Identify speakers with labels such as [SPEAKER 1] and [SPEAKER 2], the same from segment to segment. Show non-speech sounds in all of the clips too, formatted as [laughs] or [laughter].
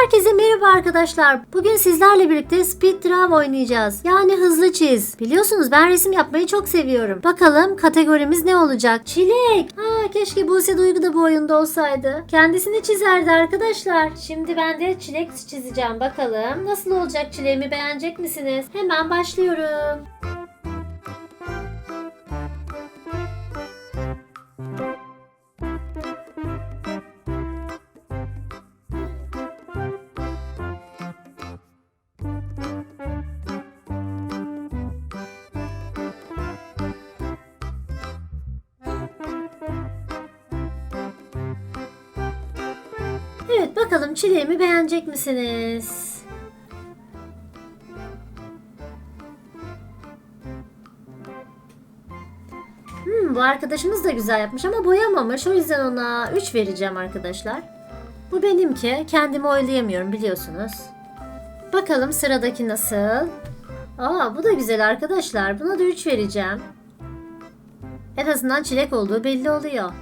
[SPEAKER 1] Herkese merhaba arkadaşlar. Bugün sizlerle birlikte Speed Draw oynayacağız. Yani hızlı çiz. Biliyorsunuz ben resim yapmayı çok seviyorum. Bakalım kategorimiz ne olacak? Çilek. Aa, keşke Buse Duygu da bu oyunda olsaydı. Kendisini çizerdi arkadaşlar. Şimdi ben de çilek çizeceğim. Bakalım nasıl olacak çileğimi beğenecek misiniz? Hemen başlıyorum. Bakalım çileğimi beğenecek misiniz? Hmm, bu arkadaşımız da güzel yapmış ama boyamamış. O yüzden ona 3 vereceğim arkadaşlar. Bu benimki. Kendimi oylayamıyorum biliyorsunuz. Bakalım sıradaki nasıl? Aa bu da güzel arkadaşlar. Buna da 3 vereceğim. En azından çilek olduğu belli oluyor.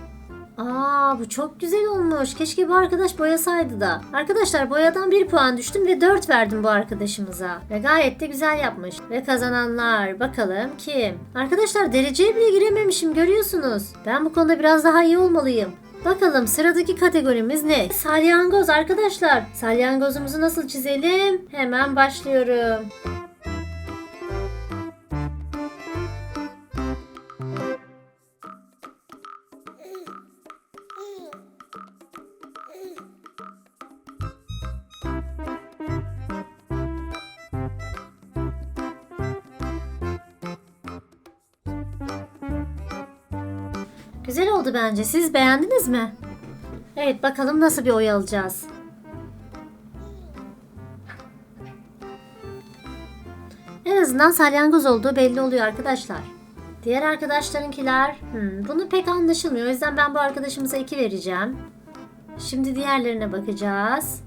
[SPEAKER 1] Aa bu çok güzel olmuş. Keşke bu arkadaş boyasaydı da. Arkadaşlar boyadan 1 puan düştüm ve 4 verdim bu arkadaşımıza. Ve gayet de güzel yapmış. Ve kazananlar bakalım kim? Arkadaşlar dereceye bile girememişim görüyorsunuz. Ben bu konuda biraz daha iyi olmalıyım. Bakalım sıradaki kategorimiz ne? Salyangoz arkadaşlar. Salyangozumuzu nasıl çizelim? Hemen başlıyorum. Güzel oldu bence. Siz beğendiniz mi? Evet bakalım nasıl bir oy alacağız. En azından salyangoz olduğu belli oluyor arkadaşlar. Diğer arkadaşlarınkiler hmm, bunu pek anlaşılmıyor. O yüzden ben bu arkadaşımıza 2 vereceğim. Şimdi diğerlerine bakacağız.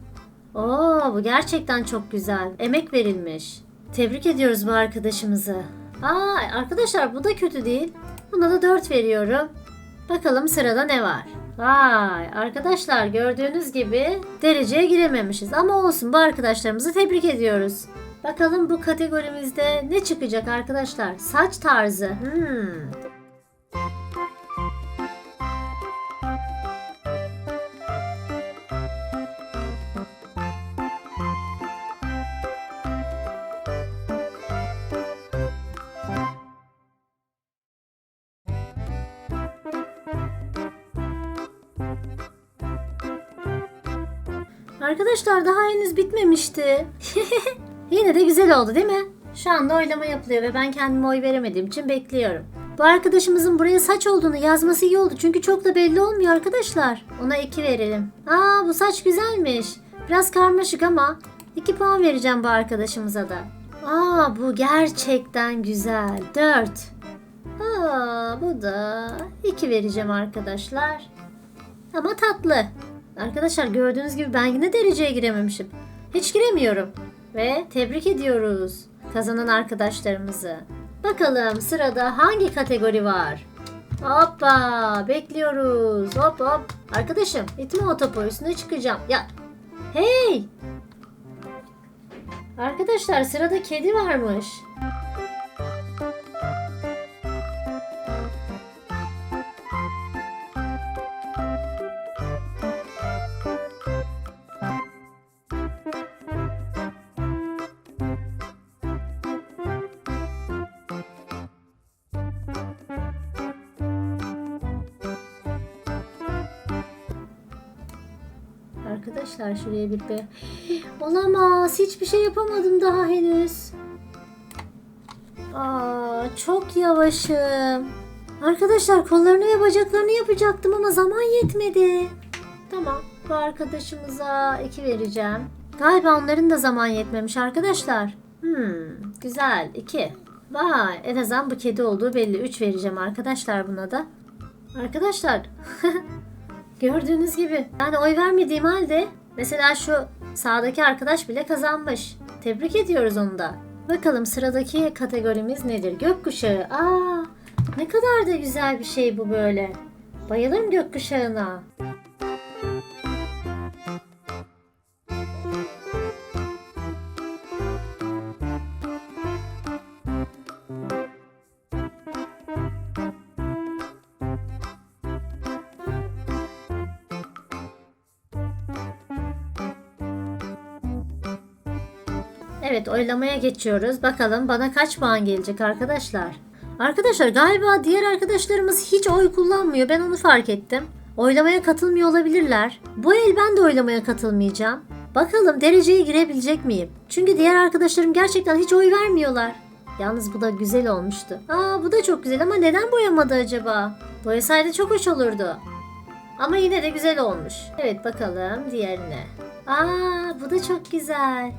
[SPEAKER 1] Oo bu gerçekten çok güzel. Emek verilmiş. Tebrik ediyoruz bu arkadaşımızı. Aa arkadaşlar bu da kötü değil. Buna da 4 veriyorum. Bakalım sırada ne var? Vay arkadaşlar gördüğünüz gibi dereceye girememişiz ama olsun bu arkadaşlarımızı tebrik ediyoruz. Bakalım bu kategorimizde ne çıkacak arkadaşlar? Saç tarzı. Hmm. Arkadaşlar daha henüz bitmemişti. [laughs] Yine de güzel oldu değil mi? Şu anda oylama yapılıyor ve ben kendime oy veremediğim için bekliyorum. Bu arkadaşımızın buraya saç olduğunu yazması iyi oldu çünkü çok da belli olmuyor arkadaşlar. Ona 2 verelim. Aa bu saç güzelmiş. Biraz karmaşık ama 2 puan vereceğim bu arkadaşımıza da. Aa bu gerçekten güzel. 4. Aa bu da 2 vereceğim arkadaşlar. Ama tatlı. Arkadaşlar gördüğünüz gibi ben yine dereceye girememişim. Hiç giremiyorum. Ve tebrik ediyoruz kazanan arkadaşlarımızı. Bakalım sırada hangi kategori var? Hoppa bekliyoruz. Hop hop. Arkadaşım itme o topu çıkacağım. Ya hey. Arkadaşlar sırada kedi varmış. Arkadaşlar şuraya bir be. Olamaz. Hiçbir şey yapamadım daha henüz. Aa, çok yavaşım. Arkadaşlar kollarını ve bacaklarını yapacaktım ama zaman yetmedi. Tamam. Bu arkadaşımıza iki vereceğim. Galiba onların da zaman yetmemiş arkadaşlar. Hmm, güzel. iki. Vay, en azından bu kedi olduğu belli. Üç vereceğim arkadaşlar buna da. Arkadaşlar, [laughs] Gördüğünüz gibi yani oy vermediğim halde mesela şu sağdaki arkadaş bile kazanmış. Tebrik ediyoruz onu da. Bakalım sıradaki kategorimiz nedir? Gökkuşağı. Aa, ne kadar da güzel bir şey bu böyle. Bayılırım gökkuşağına. Evet oylamaya geçiyoruz. Bakalım bana kaç puan gelecek arkadaşlar. Arkadaşlar galiba diğer arkadaşlarımız hiç oy kullanmıyor. Ben onu fark ettim. Oylamaya katılmıyor olabilirler. Bu el ben de oylamaya katılmayacağım. Bakalım dereceye girebilecek miyim? Çünkü diğer arkadaşlarım gerçekten hiç oy vermiyorlar. Yalnız bu da güzel olmuştu. Aa bu da çok güzel ama neden boyamadı acaba? Boyasaydı çok hoş olurdu. Ama yine de güzel olmuş. Evet bakalım diğerine. Aa bu da çok güzel.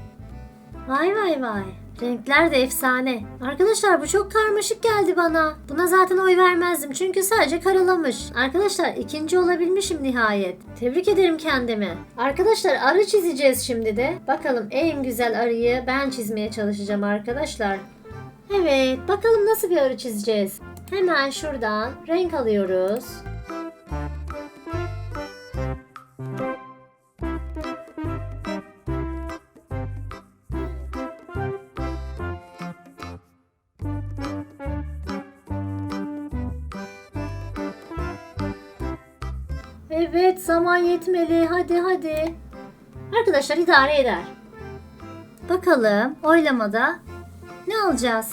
[SPEAKER 1] Vay vay vay. Renkler de efsane. Arkadaşlar bu çok karmaşık geldi bana. Buna zaten oy vermezdim çünkü sadece karalamış. Arkadaşlar ikinci olabilmişim nihayet. Tebrik ederim kendimi. Arkadaşlar arı çizeceğiz şimdi de. Bakalım en güzel arıyı ben çizmeye çalışacağım arkadaşlar. Evet bakalım nasıl bir arı çizeceğiz. Hemen şuradan renk alıyoruz. Evet zaman yetmeli. Hadi hadi. Arkadaşlar idare eder. Bakalım oylamada ne alacağız?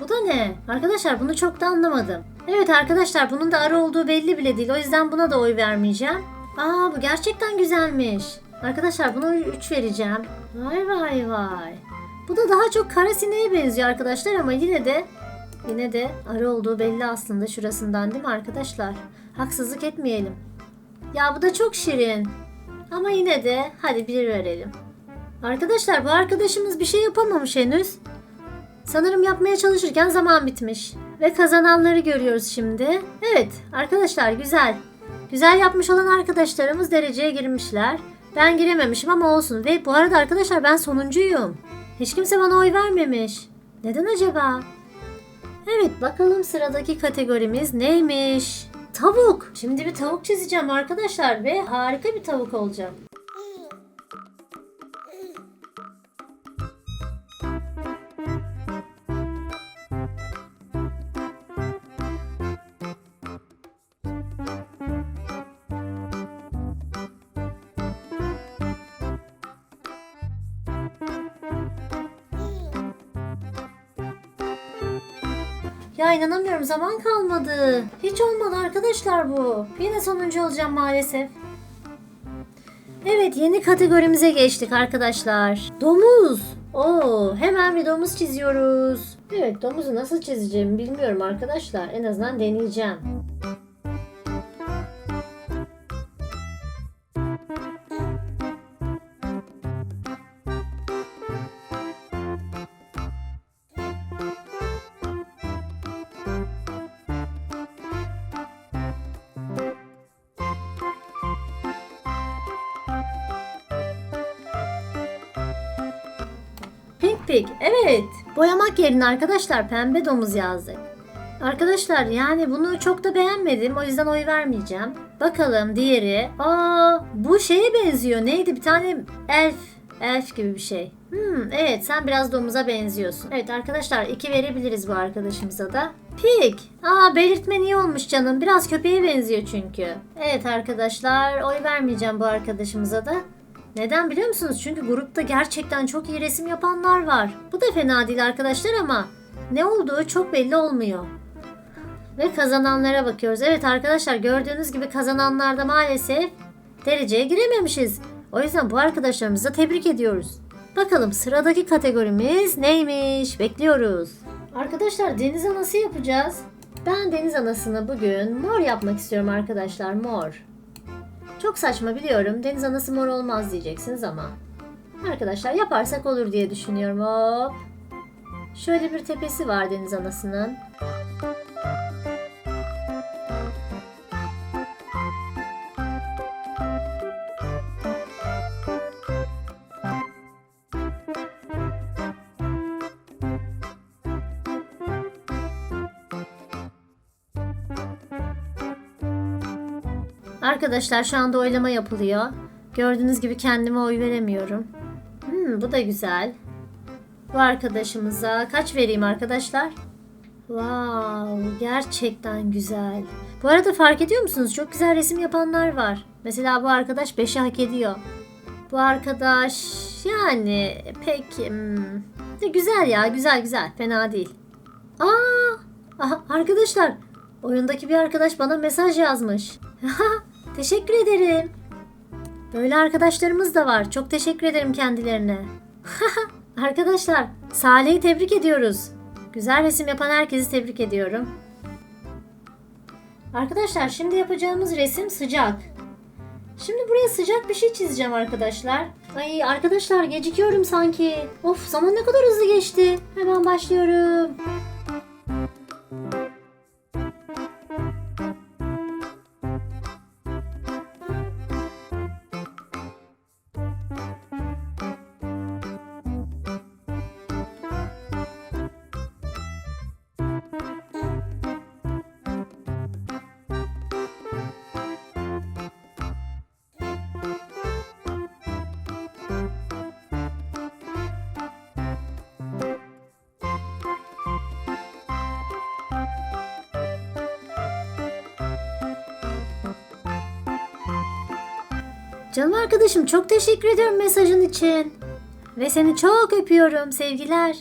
[SPEAKER 1] Bu da ne? Arkadaşlar bunu çok da anlamadım. Evet arkadaşlar bunun da arı olduğu belli bile değil. O yüzden buna da oy vermeyeceğim. Aa bu gerçekten güzelmiş. Arkadaşlar buna 3 vereceğim. Vay vay vay. Bu da daha çok kara sineğe benziyor arkadaşlar ama yine de yine de arı olduğu belli aslında şurasından değil mi arkadaşlar? Haksızlık etmeyelim. Ya bu da çok şirin. Ama yine de hadi bir verelim. Arkadaşlar bu arkadaşımız bir şey yapamamış henüz. Sanırım yapmaya çalışırken zaman bitmiş. Ve kazananları görüyoruz şimdi. Evet arkadaşlar güzel. Güzel yapmış olan arkadaşlarımız dereceye girmişler. Ben girememişim ama olsun. Ve bu arada arkadaşlar ben sonuncuyum. Hiç kimse bana oy vermemiş. Neden acaba? Evet bakalım sıradaki kategorimiz neymiş? Tavuk. Şimdi bir tavuk çizeceğim arkadaşlar ve harika bir tavuk olacak. Ya inanamıyorum zaman kalmadı. Hiç olmadı arkadaşlar bu. Yine sonuncu olacağım maalesef. Evet yeni kategorimize geçtik arkadaşlar. Domuz. Oo, hemen bir domuz çiziyoruz. Evet domuzu nasıl çizeceğimi bilmiyorum arkadaşlar. En azından deneyeceğim. Pig. Evet. Boyamak yerine arkadaşlar pembe domuz yazdık. Arkadaşlar yani bunu çok da beğenmedim. O yüzden oy vermeyeceğim. Bakalım diğeri. Aa bu şeye benziyor. Neydi? Bir tane elf. Elf gibi bir şey. Hmm, evet sen biraz domuza benziyorsun. Evet arkadaşlar iki verebiliriz bu arkadaşımıza da. Pig. Aa belirtme niye olmuş canım? Biraz köpeğe benziyor çünkü. Evet arkadaşlar oy vermeyeceğim bu arkadaşımıza da. Neden biliyor musunuz? Çünkü grupta gerçekten çok iyi resim yapanlar var. Bu da fena değil arkadaşlar ama ne olduğu çok belli olmuyor. Ve kazananlara bakıyoruz. Evet arkadaşlar gördüğünüz gibi kazananlarda maalesef dereceye girememişiz. O yüzden bu arkadaşlarımızı tebrik ediyoruz. Bakalım sıradaki kategorimiz neymiş? Bekliyoruz. Arkadaşlar deniz anası yapacağız. Ben deniz anasını bugün mor yapmak istiyorum arkadaşlar. Mor. Çok saçma biliyorum. Deniz anası mor olmaz diyeceksiniz ama. Arkadaşlar yaparsak olur diye düşünüyorum. Hop. Şöyle bir tepesi var deniz anasının. Arkadaşlar şu anda oylama yapılıyor. Gördüğünüz gibi kendime oy veremiyorum. Hmm, bu da güzel. Bu arkadaşımıza kaç vereyim arkadaşlar? Wow, gerçekten güzel. Bu arada fark ediyor musunuz? Çok güzel resim yapanlar var. Mesela bu arkadaş 5'i hak ediyor. Bu arkadaş yani pek hmm, güzel ya güzel güzel fena değil. Aa aha, arkadaşlar oyundaki bir arkadaş bana mesaj yazmış. [laughs] Teşekkür ederim. Böyle arkadaşlarımız da var. Çok teşekkür ederim kendilerine. [laughs] Arkadaşlar, Salih'i tebrik ediyoruz. Güzel resim yapan herkesi tebrik ediyorum. Arkadaşlar, şimdi yapacağımız resim sıcak. Şimdi buraya sıcak bir şey çizeceğim arkadaşlar. Ay arkadaşlar gecikiyorum sanki. Of zaman ne kadar hızlı geçti. Hemen başlıyorum. Canım arkadaşım çok teşekkür ediyorum mesajın için. Ve seni çok öpüyorum sevgiler.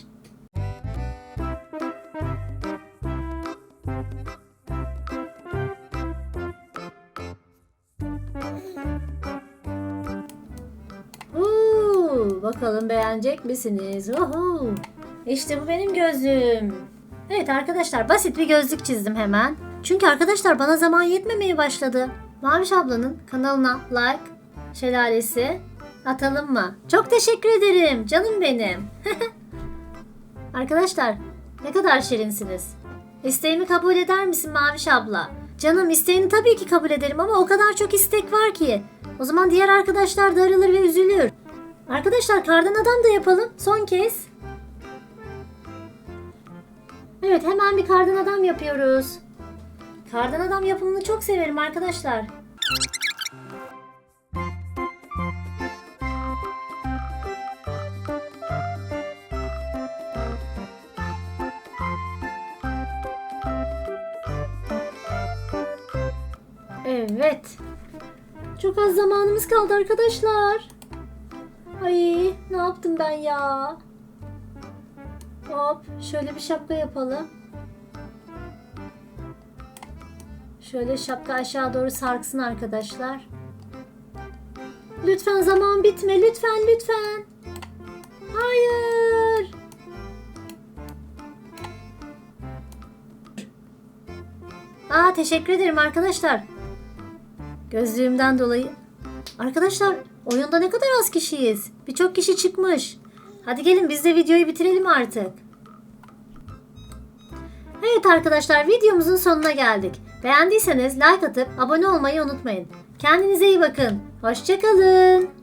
[SPEAKER 1] Oo, bakalım beğenecek misiniz? Oho. İşte bu benim gözlüğüm. Evet arkadaşlar basit bir gözlük çizdim hemen. Çünkü arkadaşlar bana zaman yetmemeye başladı. Maviş ablanın kanalına like, şelalesi atalım mı? Çok teşekkür ederim canım benim. [laughs] arkadaşlar ne kadar şirinsiniz. İsteğimi kabul eder misin Maviş abla? Canım isteğini tabii ki kabul ederim ama o kadar çok istek var ki. O zaman diğer arkadaşlar darılır ve üzülür. Arkadaşlar kardan adam da yapalım son kez. Evet hemen bir kardan adam yapıyoruz. Kardan adam yapımını çok severim arkadaşlar. Evet. Çok az zamanımız kaldı arkadaşlar. Ay ne yaptım ben ya? Hop şöyle bir şapka yapalım. Şöyle şapka aşağı doğru sarksın arkadaşlar. Lütfen zaman bitme lütfen lütfen. Hayır. Aa teşekkür ederim arkadaşlar. Gözlüğümden dolayı. Arkadaşlar oyunda ne kadar az kişiyiz. Birçok kişi çıkmış. Hadi gelin biz de videoyu bitirelim artık. Evet arkadaşlar videomuzun sonuna geldik. Beğendiyseniz like atıp abone olmayı unutmayın. Kendinize iyi bakın. Hoşçakalın.